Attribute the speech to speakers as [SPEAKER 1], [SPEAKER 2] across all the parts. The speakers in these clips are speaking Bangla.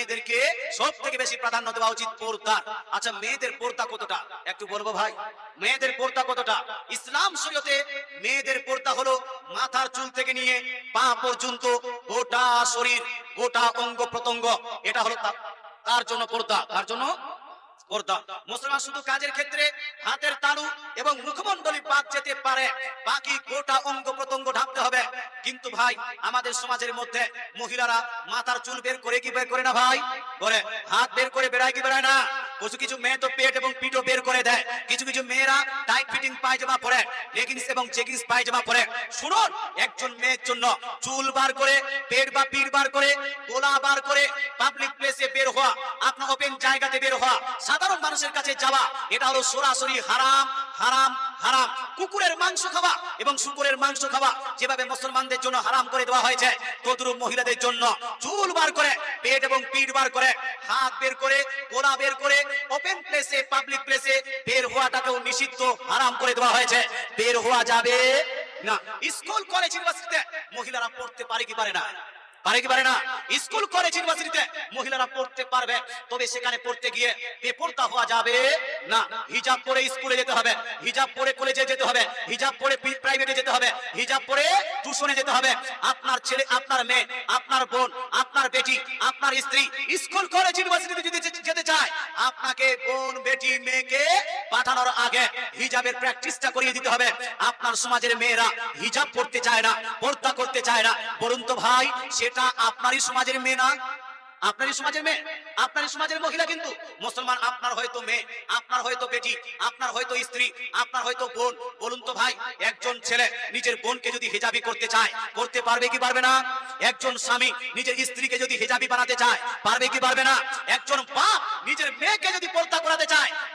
[SPEAKER 1] মেয়েদেরকে সব থেকে বেশি প্রাধান্য দেওয়া উচিত পর্দার আচ্ছা মেয়েদের পর্দা কতটা? একটু বলব ভাই। মেয়েদের পর্দা কতটা? ইসলাম শরীয়তে মেয়েদের পর্দা হলো মাথার চুল থেকে নিয়ে পা পর্যন্ত গোটা শরীর, গোটা অঙ্গ প্রত্যঙ্গ। এটা হলো তার জন্য পর্দা। তার জন্য? পর্দা। মুসলমান শুধু কাজের ক্ষেত্রে হাতের তালু এবং মুখমণ্ডলী বাদ যেতে পারে, বাকি গোটা অঙ্গ প্রত্যঙ্গ ভাই, আমাদের সমাজের মধ্যে মহিলারা মাথার চুল বের করে কি বের করে না ভাই? করে হাত বের করে বেড়ায় কি বেড়ায় না? কিছু কিছু মেয়ে তো পেট এবং পিঠও বের করে দেয়। কিছু কিছু মেয়েরা টাইট ফিটিং পায়জামা পরে লেগিংস এবং চেকিংস পায়জামা পরে। শুনুন, একজন মেয়ের জন্য চুল বার করে, পেট বা পিঠ বার করে, গোলা বার করে পাবলিক প্লেসে বের হওয়া, আপনার ওপেন জায়গাতে বের হওয়া, সাধারণ মানুষের কাছে যাওয়া, এটা হলো সরাসরি হারাম হারাম হারাম। কুকুরের মাংস খাওয়া এবং শুকুরের মাংস খাওয়া যেভাবে মুসলমানদের জন্য হারাম করে দেওয়া হয়েছে, তদ্রুপ মহিলাদের জন্য চুল বার করে, পেট এবং পিঠ বার করে, হাত বের করে, গোলা বের করে ওপেন প্লেসে পাবলিক প্লেসে বের হওয়াটাকেও নিষিদ্ধ, হারাম করে দেওয়া হয়েছে। বের হওয়া যাবে না। স্কুল কলেজ ইউনিভার্সিটিতে মহিলারা পড়তে পারে কি পারে না? পারে কি পারে না? স্কুল কলেজ ইউনিভার্সিটিতে মহিলারা পড়তে পারবে, তবে সেখানে পড়তে গিয়ে বেপরদা হওয়া যাবে না। হিজাব পরে স্কুলে যেতে হবে, হিজাব পরে কলেজে যেতে হবে, হিজাব পরে প্রাইভেটে যেতে হবে, হিজাব পরে টিউশনে যেতে হবে। আপনার ছেলে, আপনার মেয়ে, আপনার বোন, আপনার বেটি, আপনার স্ত্রী, স্কুল কলেজ ইউনিভার্সিটিতে যদি যেতে চায়, আপনাকে বোন, বেটি, মেয়েকে পাঠানোর আগে হিজাবের প্র্যাকটিসটা করিয়ে দিতে হবে। আপনার সমাজের মেয়েরা হিজাব পড়তে চায় না, পর্দা করতে চায় না। বলুন তো ভাই, সেটা আপনারই সমাজের মেয়ে না? আপনারই সমাজের মেয়ে? আপনারই সমাজের মহিলা কিন্তু? মুসলমান, আপনার হয়তো মেয়ে, আপনার হয়তো বেটি, আপনার হয়তো স্ত্রী, আপনার হয়তো বোন। বলুন তো ভাই, একজন ছেলে নিজের বোনকে যদি হেজাবি করতে চায়, করতে পারবে কি পারবে না? একজন স্বামী নিজের স্ত্রীকে যদি হেজাবি বানাতে চায়, পারবে কি পারবে না? একজন বাপ নিজের মেয়েকে যদি পর্দা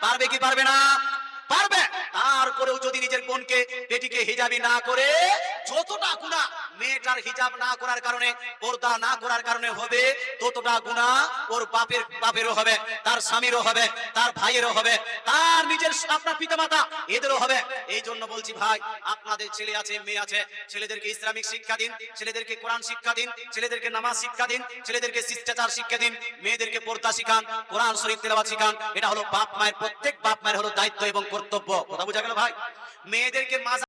[SPEAKER 1] পারবে কি পারবে না? পারবে। তারপরেও যদি নিজের বোনকে, বেটিকে হিজাবি না করে, যতটা গুণা মেয়েটার হিজাব না করার কারণে, পর্দা না করার কারণে হবে, ততটা গুণা ওর বাপের, বাপেরও হবে, তার স্বামীরও হবে, তার ভাইয়েরও হবে, তার নিজের আপনার পিতামাতা, এদেরও হবে। এই জন্য বলছি ভাই, আপনাদের ছেলে আছে, মেয়ে আছে, ছেলেদেরকে ইসলামিক শিক্ষা দিন, ছেলেদেরকে কোরআন শিক্ষা দিন, ছেলেদেরকে নামাজ শিক্ষা দিন, ছেলেদেরকে শিষ্টাচার শিক্ষা দিন, মেয়েদেরকে পর্দা শিখান, কোরআন শরীফ তেলাওয়াত শিখান, এটা হলো বাপ মায়ের, প্রত্যেক বাপ মায়ের হলো দায়িত্ব এবং কর্তব্য। কথা বোঝা গেল ভাই? মেয়েদেরকে মাঝ